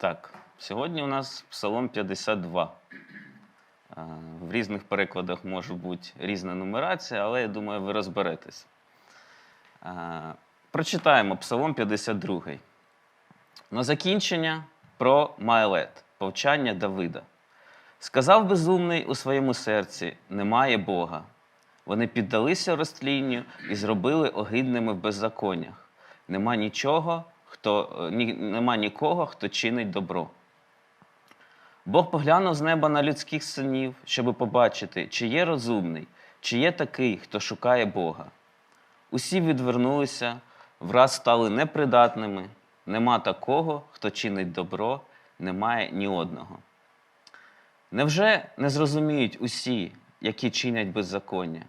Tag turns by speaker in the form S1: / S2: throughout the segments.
S1: Так, сьогодні у нас Псалом 52. Е, В різних перекладах може бути різна нумерація, але я думаю, ви розберетесь. Е, Прочитаємо Псалом 52. На закінчення про Маелет, повчання Давида. Сказав безумний у своєму серці: немає Бога. Вони піддалися розтлінню і зробили огидними в беззаконнях. Нема нічого, хто, е, ні, нема нікого, хто чинить добро. Бог поглянув з неба на людських синів, щоби побачити, чи є розумний, чи є такий, хто шукає Бога. Усі відвернулися, враз стали непридатними. Нема такого, хто чинить добро, немає ні одного. Невже не зрозуміють усі, які чинять беззаконня?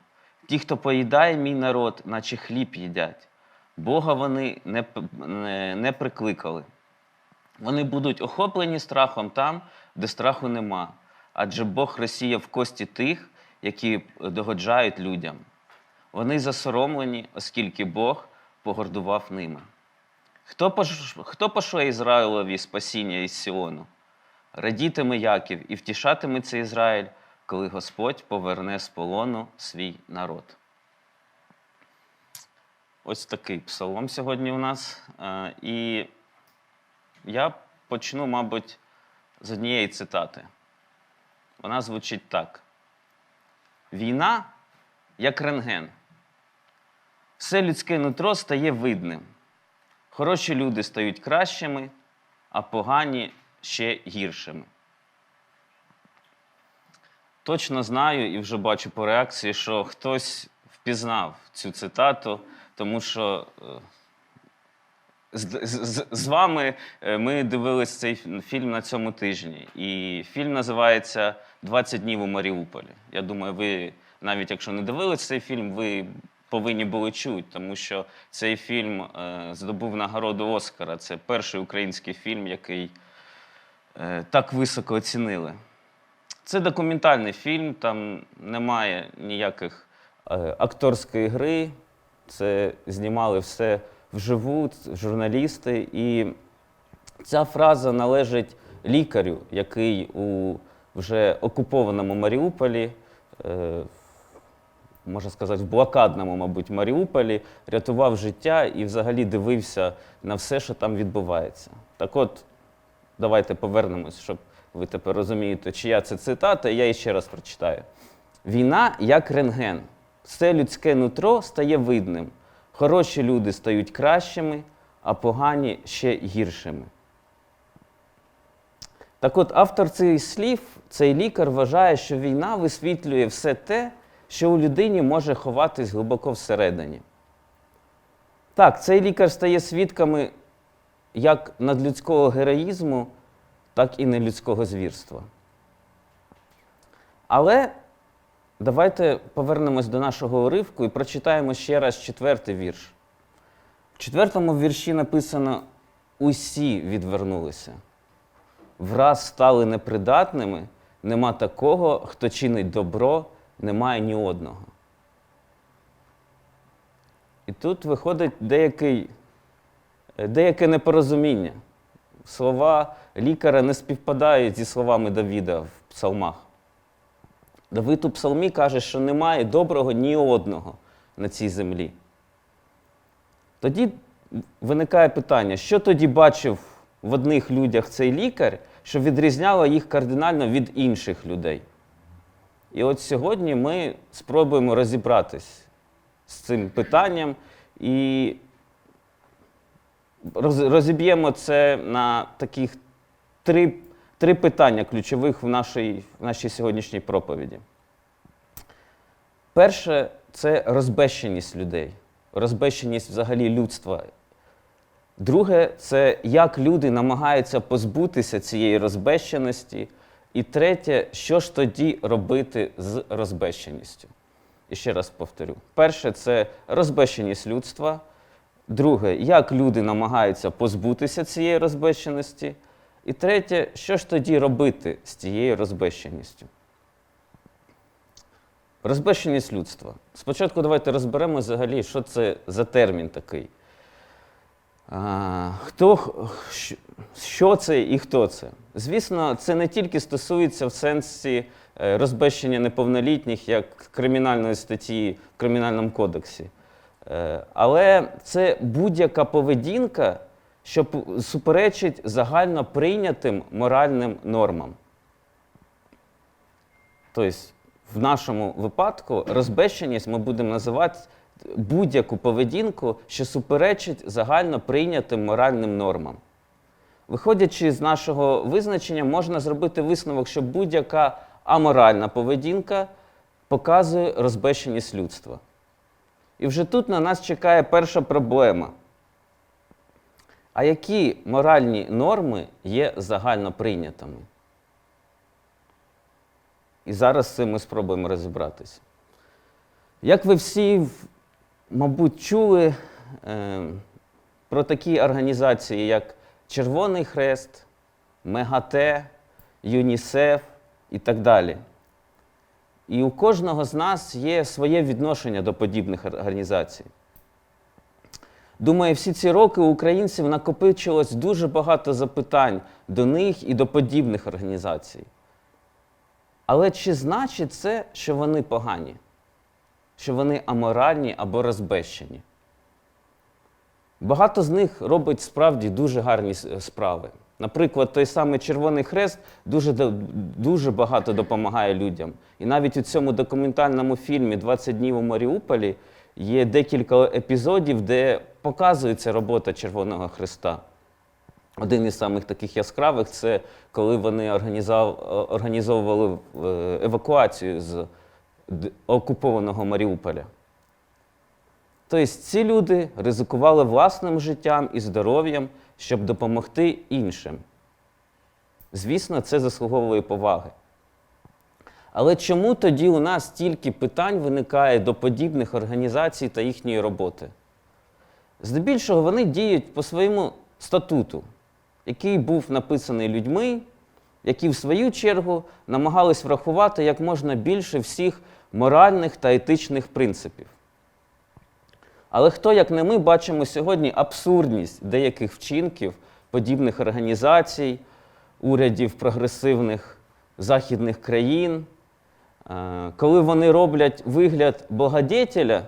S1: Ті, хто поїдає мій народ, наче хліб їдять, Бога вони не, не, не прикликали. Вони будуть охоплені страхом там, де страху нема, адже Бог розсіяв кості тих, які догоджають людям. Вони засоромлені, оскільки Бог погордував ними. Хто, пош... Хто пошле Ізраїлові спасіння із Сіону? Радітиме Яків і втішатиметься Ізраїль, коли Господь поверне з полону свій народ. Ось такий псалом сьогодні у нас. Е, І я почну, мабуть, з однієї цитати. Вона звучить так: Війна як рентген. Все людське нутро стає видним. Хороші люди стають кращими, а погані ще гіршими. Точно знаю і вже бачу по реакції, що хтось впізнав цю цитату, тому що е, з, з, з вами е, ми дивились цей фільм на цьому тижні. І фільм називається «20 днів у Маріуполі. Я думаю, ви, навіть якщо не дивились цей фільм, ви повинні були чути, тому що цей фільм е, здобув нагороду Оскара. Це перший український фільм, який так високо оцінили. Це документальний фільм, там немає ніяких акторської гри. Це знімали все вживу, журналісти. І ця фраза належить лікарю, який у вже окупованому Маріуполі, е, можна сказати, в блокадному, мабуть, Маріуполі, рятував життя і взагалі дивився на все, що там відбувається. Так от, давайте повернемось, щоб ви тепер розумієте, чия це цитата, я її ще раз прочитаю. Війна як рентген. Все людське нутро стає видним. Хороші люди стають кращими, а погані ще гіршими. Так от, автор цих слів, цей лікар вважає, що війна висвітлює все те, що у людині може ховатись глибоко всередині. Так, цей лікар стає свідками як надлюдського героїзму, так і нелюдського звірства. Але давайте повернемось до нашого уривку і прочитаємо ще раз четвертий вірш. В четвертому вірші написано: усі відвернулися. Враз стали непридатними, нема такого, хто чинить добро, немає ні одного. І тут виходить деякий, деяке непорозуміння. Слова лікаря не співпадають зі словами Давіда в псалмах. Давид у псалмі каже, що немає доброго ні одного на цій землі. Тоді виникає питання, що тоді бачив в одних людях цей лікар, що відрізняло їх кардинально від інших людей. І от сьогодні ми спробуємо розібратись з цим питанням і розіб'ємо це на таких три, три питання ключових в нашій, в нашій сьогоднішній проповіді. Перше це розбещеність людей, розбещеність взагалі людства. Друге це як люди намагаються позбутися цієї розбещеності. І третє, що ж тоді робити з розбещеністю? І ще раз повторю: перше це розбещеність людства. Друге, як люди намагаються позбутися цієї розбещеності. І третє, що ж тоді робити з цією розбещеністю? Розбещеність людства. Спочатку давайте розберемо взагалі, що це за термін такий. А, хто, що це і хто це? Звісно, це не тільки стосується в сенсі е, розбещення неповнолітніх як кримінальної статті в Кримінальному кодексі. Е, Але це будь-яка поведінка, що суперечить загально прийнятим моральним нормам. Тобто, в нашому випадку розбещеність ми будемо називати будь-яку поведінку, що суперечить загально прийнятим моральним нормам. Виходячи з нашого визначення, можна зробити висновок, що будь-яка аморальна поведінка показує розбещеність людства. І вже тут на нас чекає перша проблема. А які моральні норми є загально прийнятими? І зараз з цим ми спробуємо розібратися. Як ви всі, мабуть, чули е, про такі організації, як Червоний Хрест, МЕГАТЕ, ЮНІСЕФ і так далі. І у кожного з нас є своє відношення до подібних організацій. Думаю, всі ці роки у українців накопичилось дуже багато запитань до них і до подібних організацій. Але чи значить це, що вони погані? Що вони аморальні або розбещені? Багато з них робить справді дуже гарні справи. Наприклад, той самий Червоний Хрест дуже, дуже багато допомагає людям. І навіть у цьому документальному фільмі «20 днів у Маріуполі є декілька епізодів, де показується робота Червоного Хреста. Один із самих таких яскравих це коли вони організовували е, евакуацію з окупованого Маріуполя. Тобто ці люди ризикували власним життям і здоров'ям, щоб допомогти іншим. Звісно, це заслуговує поваги. Але чому тоді у нас стільки питань виникає до подібних організацій та їхньої роботи? Здебільшого вони діють по своєму статуту, який був написаний людьми, які в свою чергу намагались врахувати як можна більше всіх моральних та етичних принципів. Але хто, як не ми, бачимо сьогодні абсурдність деяких вчинків подібних організацій, урядів прогресивних західних країн, е, коли вони роблять вигляд благодетеля,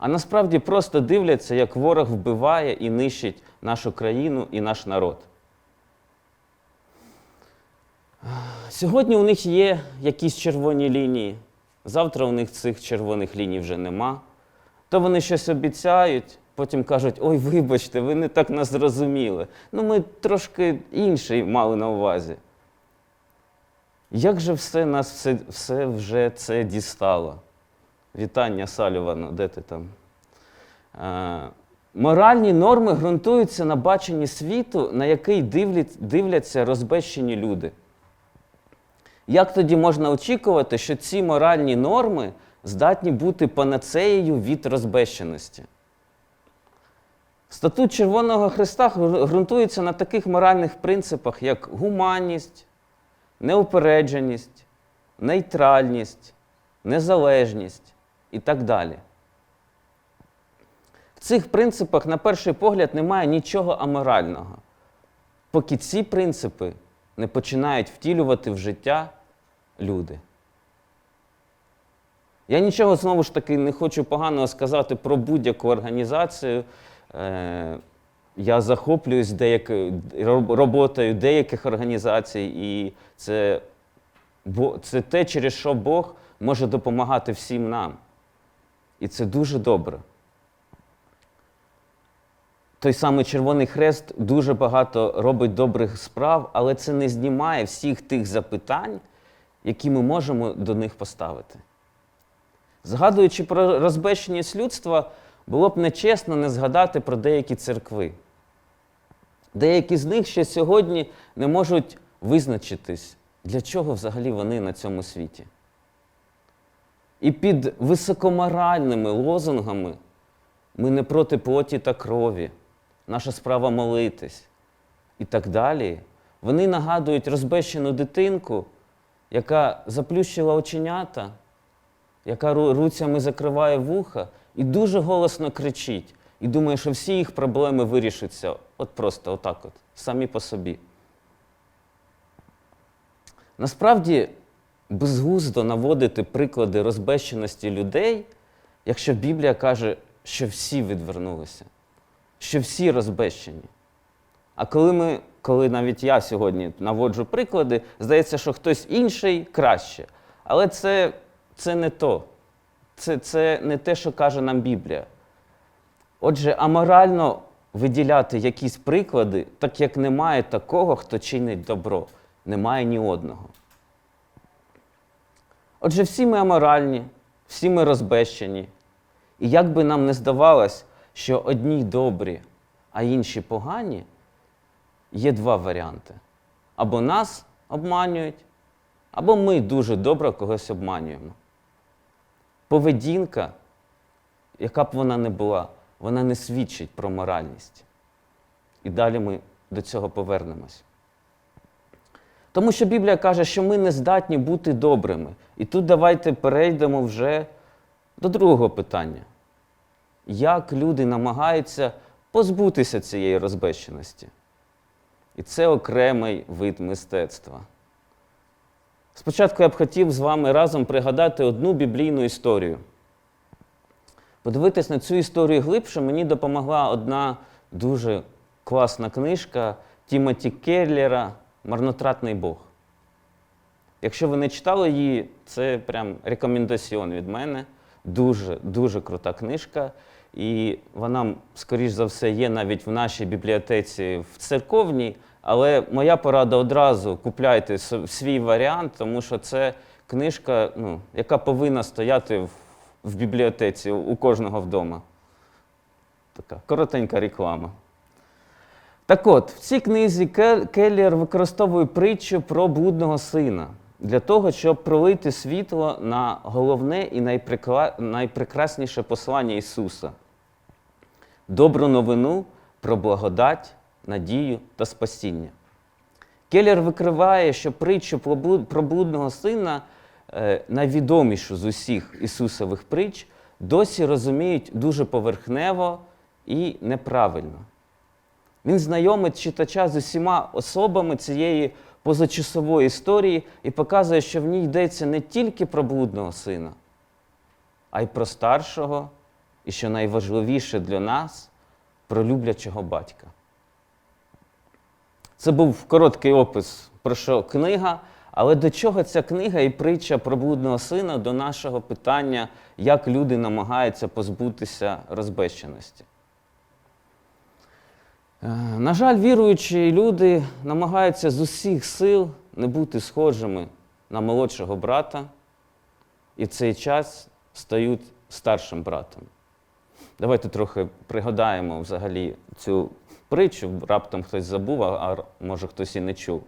S1: а насправді просто дивляться, як ворог вбиває і нищить нашу країну і наш народ. Сьогодні у них є якісь червоні лінії, завтра у них цих червоних ліній вже нема. То вони щось обіцяють, потім кажуть: ой, вибачте, ви не так нас зрозуміли. Ну, ми трошки інший мали на увазі. Як же все нас все, все вже це дістало? Вітання, Салювану, де ти там? Е, моральні норми ґрунтуються на баченні світу, на який дивлять, дивляться розбещені люди. Як тоді можна очікувати, що ці моральні норми здатні бути панацеєю від розбещеності? Статут Червоного Христа ґрунтується на таких моральних принципах, як гуманність, неупередженість, нейтральність, незалежність і так далі. В цих принципах, на перший погляд, немає нічого аморального, поки ці принципи не починають втілювати в життя люди. Я нічого знову ж таки не хочу поганого сказати про будь-яку організацію. Е, Я захоплююсь деякою роботою деяких організацій, і це, це те, через що Бог може допомагати всім нам. І це дуже добре. Той самий Червоний Хрест дуже багато робить добрих справ, але це не знімає всіх тих запитань, які ми можемо до них поставити. Згадуючи про розбещеність людства, було б нечесно не згадати про деякі церкви. Деякі з них ще сьогодні не можуть визначитись, для чого взагалі вони на цьому світі. І під високоморальними лозунгами ми не проти плоті та крові, наша справа молитись і так далі. Вони нагадують розбещену дитинку, яка заплющила оченята, яка руцями закриває вуха і дуже голосно кричить: і думає, що всі їх проблеми вирішаться от просто отак от, самі по собі. Насправді безглуздо наводити приклади розбещеності людей, якщо Біблія каже, що всі відвернулися, що всі розбещені. А коли ми, коли навіть я сьогодні наводжу приклади, здається, що хтось інший краще. Але це, це не то. Це, це не те, що каже нам Біблія. Отже, аморально виділяти якісь приклади, так як немає такого, хто чинить добро. Немає ні одного. Отже, всі ми аморальні, всі ми розбещені. І як би нам не здавалось, що одні добрі, а інші погані, є два варіанти. Або нас обманюють, або ми дуже добре когось обманюємо. Поведінка, яка б вона не була, вона не свідчить про моральність. І далі ми до цього повернемось. Тому що Біблія каже, що ми не здатні бути добрими. І тут давайте перейдемо вже до другого питання. Як люди намагаються позбутися цієї розбещеності? І це окремий вид мистецтва. Спочатку я б хотів з вами разом пригадати одну біблійну історію. Подивитись на цю історію глибше мені допомогла одна дуже класна книжка Тімоті Келлера Марнотратний Бог. Якщо ви не читали її, це прям рекомендаціон від мене. Дуже, дуже крута книжка. І вона, скоріш за все, є навіть в нашій бібліотеці в церковній. Але моя порада одразу купляйте свій варіант, тому що це книжка, ну, яка повинна стояти в, в бібліотеці у кожного вдома. Така коротенька реклама. Так от, в цій книзі Ке- Келлер використовує притчу про блудного сина для того, щоб пролити світло на головне і найпрекрасніше послання Ісуса добру новину про благодать, надію та спасіння. Келлер викриває, що притчу про блуд- блудного сина, е, найвідомішу з усіх Ісусових притч, досі розуміють дуже поверхнево і неправильно. Він знайомить читача з усіма особами цієї позачасової історії і показує, що в ній йдеться не тільки про блудного сина, а й про старшого, і що найважливіше для нас про люблячого батька. Це був короткий опис, про що книга, але до чого ця книга і притча про блудного сина до нашого питання, як люди намагаються позбутися розбещеності. Е, На жаль, віруючі люди намагаються з усіх сил не бути схожими на молодшого брата і в цей час стають старшим братом. Давайте трохи пригадаємо взагалі цю притчу, раптом хтось забув, а може хтось і не чув.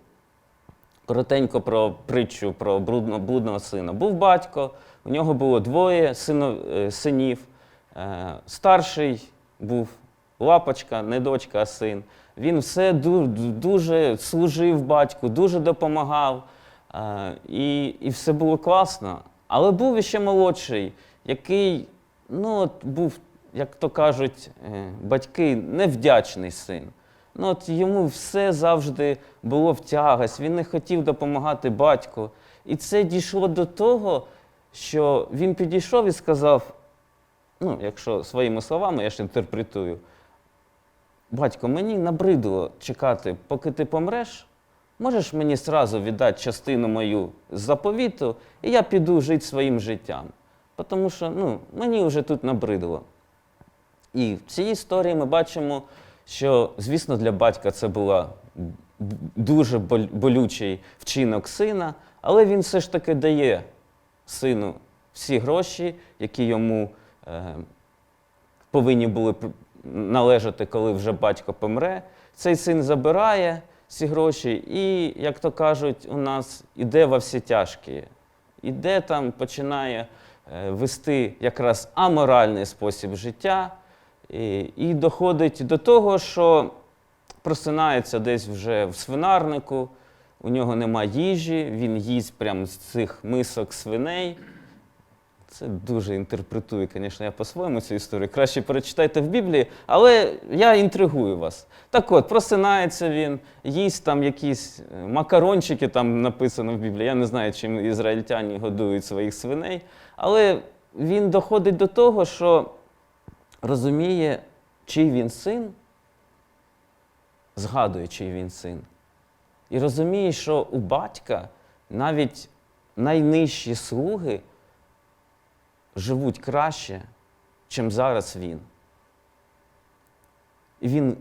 S1: Коротенько про притчу про блудного сина. Був батько, у нього було двоє е, синів. Е, Старший був лапочка, не дочка, а син. Він все дуже служив батьку, дуже допомагав. І, і все було класно. Але був іще молодший, який ну, от був, як то кажуть, е, батьки, невдячний син. Ну, от йому все завжди було в тягость, він не хотів допомагати батьку. І це дійшло до того, що він підійшов і сказав: ну, якщо своїми словами, я ж інтерпретую, батько, мені набридло чекати, поки ти помреш. Можеш мені сразу віддати частину мою заповіту, і я піду жити своїм життям. Тому що ну, мені вже тут набридло. І в цій історії ми бачимо, що, звісно, для батька це була дуже болючий вчинок сина, але він все ж таки дає сину всі гроші, які йому е, повинні були належати, коли вже батько помре. Цей син забирає ці гроші і, як то кажуть, у нас іде во всі тяжкі. Іде там, починає е, вести якраз аморальний спосіб життя і, і доходить до того, що просинається десь вже в свинарнику, у нього нема їжі, він їсть прямо з цих мисок свиней. Це дуже інтерпретую, звісно, я по-своєму цю історію. Краще перечитайте в Біблії, але я інтригую вас. Так от, просинається він, їсть там якісь е, макарончики, там написано в Біблії. Я не знаю, чим ізраїльтяні годують своїх свиней. Але він доходить до того, що розуміє, чий він син, згадує, чий він син. І розуміє, що у батька навіть найнижчі слуги живуть краще, чим зараз він. І він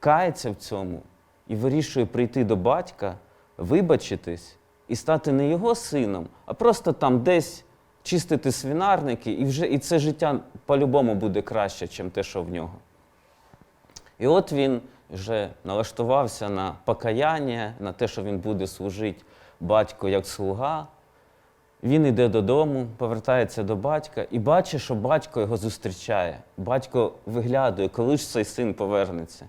S1: кається в цьому і вирішує прийти до батька, вибачитись і стати не його сином, а просто там десь чистити свинарники, і вже і це життя по-любому буде краще, чим те, що в нього. І от він вже налаштувався на покаяння, на те, що він буде служити батьку як слуга. Він йде додому, повертається до батька і бачить, що батько його зустрічає. Батько виглядає, коли ж цей син повернеться.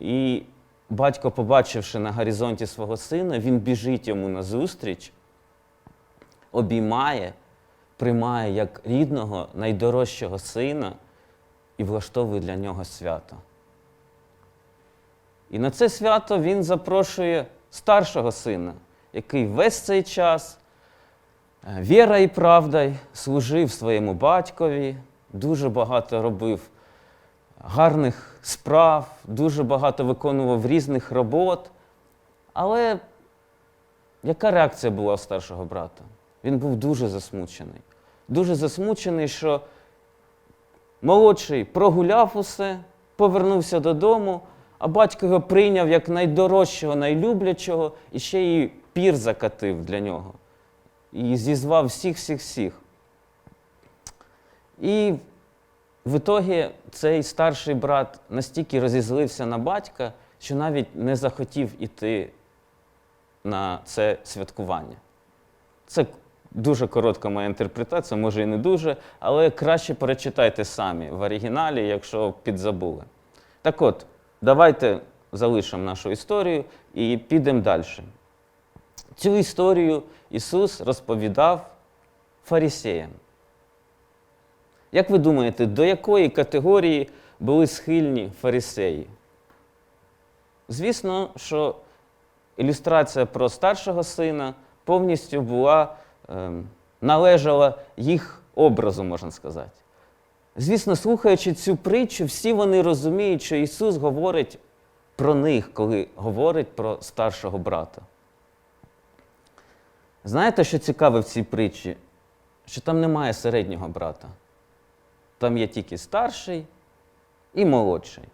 S1: І батько, побачивши на горизонті свого сина, він біжить йому назустріч, обіймає, приймає як рідного, найдорожчого сина і влаштовує для нього свято. І на це свято він запрошує старшого сина, який весь цей час віра і правда служив своєму батькові, дуже багато робив гарних справ, дуже багато виконував різних робот. Але яка реакція була у старшого брата? Він був дуже засмучений. Дуже засмучений, що молодший прогуляв усе, повернувся додому, а батько його прийняв як найдорожчого, найлюблячого і ще й пір закатив для нього. І зізвав всіх, всіх, всіх. І в ітогі цей старший брат настільки розізлився на батька, що навіть не захотів іти на це святкування. Це дуже коротка моя інтерпретація, може і не дуже, але краще перечитайте самі в оригіналі, якщо підзабули. Так от, давайте залишимо нашу історію і підемо далі. Цю історію Ісус розповідав фарисеям. Як ви думаєте, до якої категорії були схильні фарисеї? Звісно, що ілюстрація про старшого сина повністю була, ем, належала їх образу, можна сказати. Звісно, слухаючи цю притчу, всі вони розуміють, що Ісус говорить про них, коли говорить про старшого брата. Знаєте, що цікаве в цій притчі? Що там немає середнього брата. Там є тільки старший і молодший.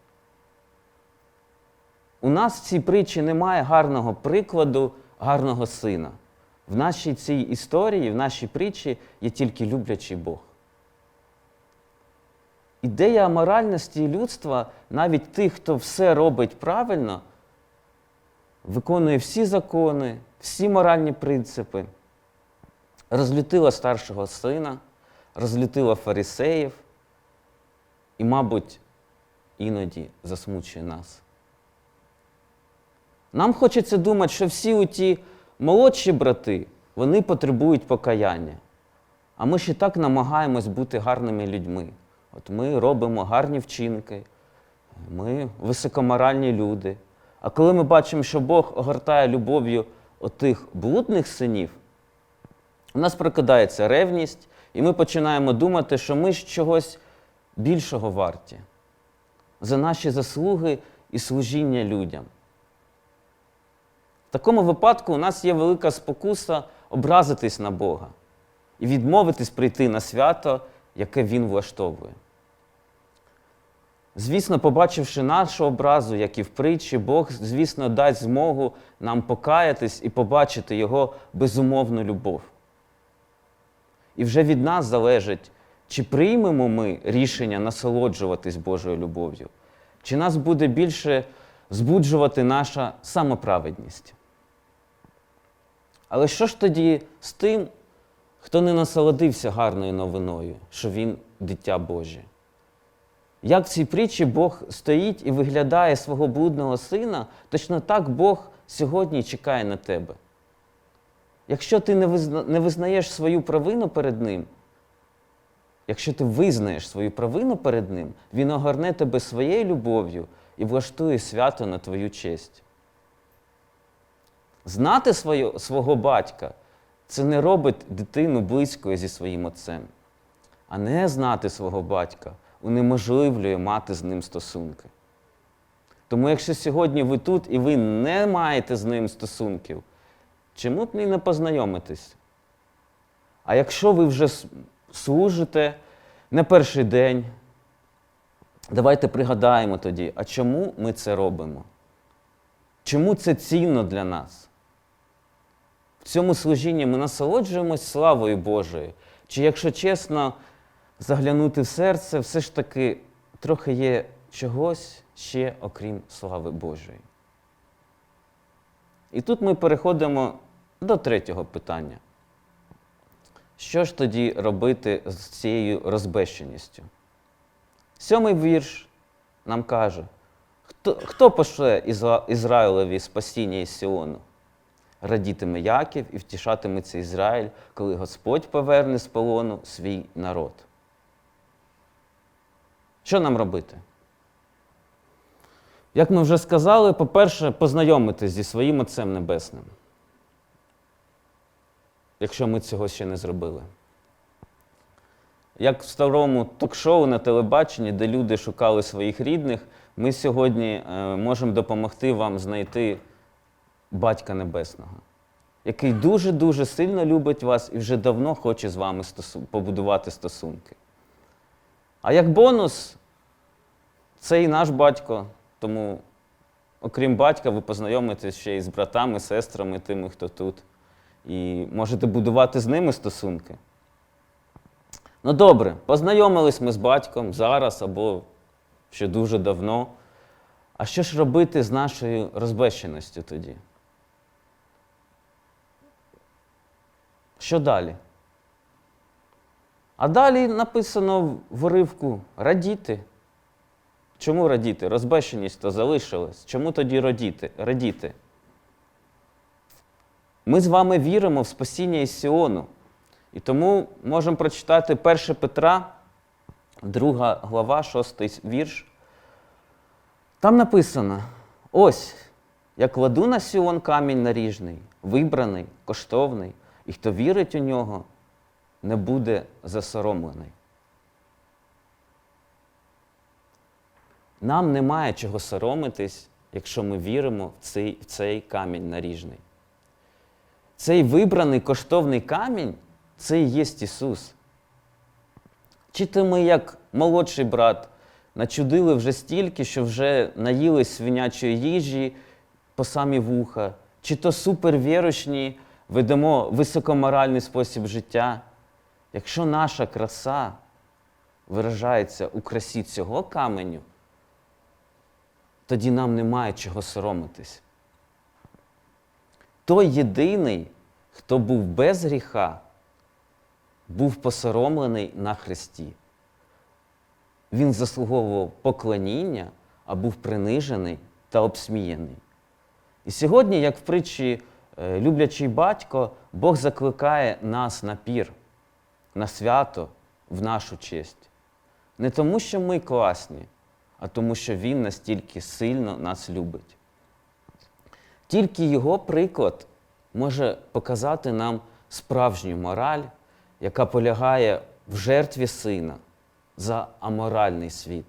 S1: У нас в цій притчі немає гарного прикладу гарного сина. В нашій цій історії, в нашій притчі є тільки люблячий Бог. Ідея аморальності людства, навіть тих, хто все робить правильно, виконує всі закони, всі моральні принципи, розлютила старшого сина, розлютила фарисеїв і, мабуть, іноді засмучує нас. Нам хочеться думати, що всі ті молодші брати, вони потребують покаяння. А ми ще так намагаємось бути гарними людьми. От ми робимо гарні вчинки, ми високоморальні люди. А коли ми бачимо, що Бог огортає любов'ю отих блудних синів, у нас прокидається ревність, і ми починаємо думати, що ми ж чогось більшого варті за наші заслуги і служіння людям. В такому випадку у нас є велика спокуса образитись на Бога і відмовитись прийти на свято, яке Він влаштовує. Звісно, побачивши нашу образу, як і в притчі, Бог, звісно, дасть змогу нам покаятись і побачити Його безумовну любов. І вже від нас залежить, чи приймемо ми рішення насолоджуватись Божою любов'ю, чи нас буде більше збуджувати наша самоправедність. Але що ж тоді з тим, хто не насолодився гарною новиною, що він дитя Боже? Як в цій притчі Бог стоїть і виглядає свого блудного сина, точно так Бог сьогодні чекає на тебе. Якщо ти не визнаєш свою провину перед Ним, якщо ти визнаєш свою провину перед ним, він огорне тебе своєю любов'ю і влаштує свято на твою честь. Знати своє, свого батька це не робить дитину близькою зі своїм отцем. А не знати свого батька унеможливлює мати з ним стосунки. Тому якщо сьогодні ви тут і ви не маєте з ним стосунків, чому б і не познайомитись? А якщо ви вже служите не перший день, давайте пригадаємо тоді, а чому ми це робимо? Чому це цінно для нас? В цьому служінні ми насолоджуємось славою Божою. Чи, якщо чесно, заглянути в серце, все ж таки трохи є чогось ще, окрім слави Божої. І тут ми переходимо до третього питання. Що ж тоді робити з цією розбещеністю? Сьомий вірш нам каже, хто, хто пошле Ізра- Ізраїлеві спасіння із Сіону? Радітиме Яків і втішатиметься Ізраїль, коли Господь поверне з полону свій народ. Що нам робити? Як ми вже сказали, по-перше, познайомитись зі своїм Отцем Небесним, якщо ми цього ще не зробили. Як в старому ток-шоу на телебаченні, де люди шукали своїх рідних, ми сьогодні е, можемо допомогти вам знайти Батька Небесного, який дуже-дуже сильно любить вас і вже давно хоче з вами побудувати стосунки. А як бонус, це і наш батько, тому, окрім батька, ви познайомитесь ще й з братами, сестрами, тими, хто тут, і можете будувати з ними стосунки. Ну добре, познайомились ми з батьком зараз або ще дуже давно. А що ж робити з нашою розбещеністю тоді? Що далі? А далі написано в уривку радіти. Чому радіти? Розбещеність то залишилась. Чому тоді радіти? радіти? Ми з вами віримо в спасіння із Сіону. І тому можемо прочитати 1 Петра, 2 глава, 6 вірш. Там написано: ось, я кладу на Сіон камінь наріжний, вибраний, коштовний, і хто вірить у нього, не буде засоромлений. Нам немає чого соромитись, якщо ми віримо в цей, в цей камінь наріжний. Цей вибраний коштовний камінь це і є Ісус. Чи то ми, як молодший брат, начудили вже стільки, що вже наїлись свинячої їжі по самі вуха, чи то супервірочні ведемо високоморальний спосіб життя. Якщо наша краса виражається у красі цього каменю, тоді нам немає чого соромитись. Той єдиний, хто був без гріха, був посоромлений на хресті. Він заслуговував поклоніння, а був принижений та обсміяний. І сьогодні, як в притчі е, люблячий батько, Бог закликає нас на пір, на свято в нашу честь. Не тому, що ми класні, а тому, що Він настільки сильно нас любить. Тільки його приклад може показати нам справжню мораль, яка полягає в жертві сина за аморальний світ,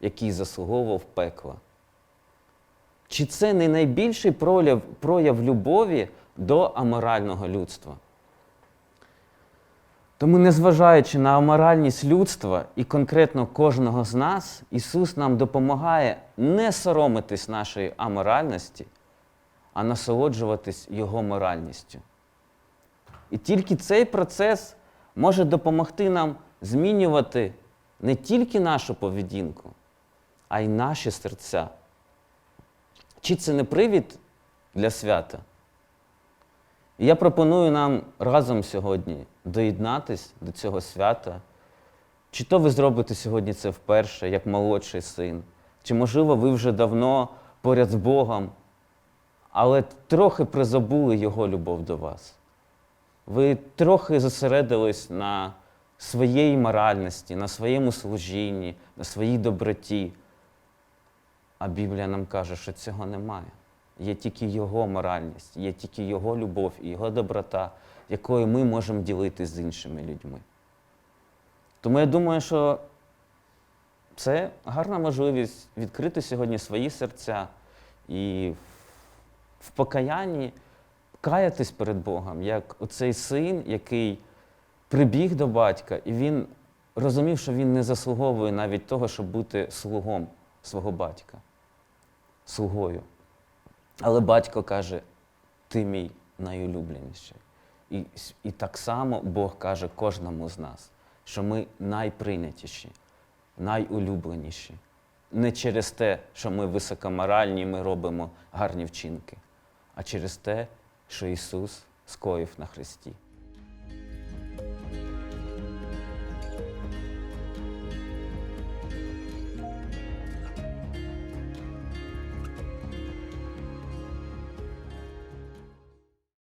S1: який заслуговував пекла. Чи це не найбільший прояв, прояв любові до аморального людства? Тому, незважаючи на аморальність людства і конкретно кожного з нас, Ісус нам допомагає не соромитись нашої аморальності, а насолоджуватись Його моральністю. І тільки цей процес може допомогти нам змінювати не тільки нашу поведінку, а й наші серця. Чи це не привід для свята? Я пропоную нам разом сьогодні доєднатись до цього свята. Чи то ви зробите сьогодні це вперше, як молодший син, чи, можливо, ви вже давно поряд з Богом, але трохи призабули Його любов до вас. Ви трохи зосередились на своєї моральності, на своєму служінні, на своїй доброті. А Біблія нам каже, що цього немає. Є тільки Його моральність, є тільки Його любов і Його доброта, якою ми можемо ділитися з іншими людьми. Тому я думаю, що це гарна можливість відкрити сьогодні свої серця і в покаянні каятись перед Богом, як оцей син, який прибіг до батька, і він розумів, що він не заслуговує навіть того, щоб бути слугом свого батька, слугою. Але батько каже: ти мій найулюбленіший. І, і так само Бог каже кожному з нас, що ми найприйнятіші, найулюбленіші. Не через те, що ми високоморальні, ми робимо гарні вчинки, а через те, що Ісус скоїв на Христі.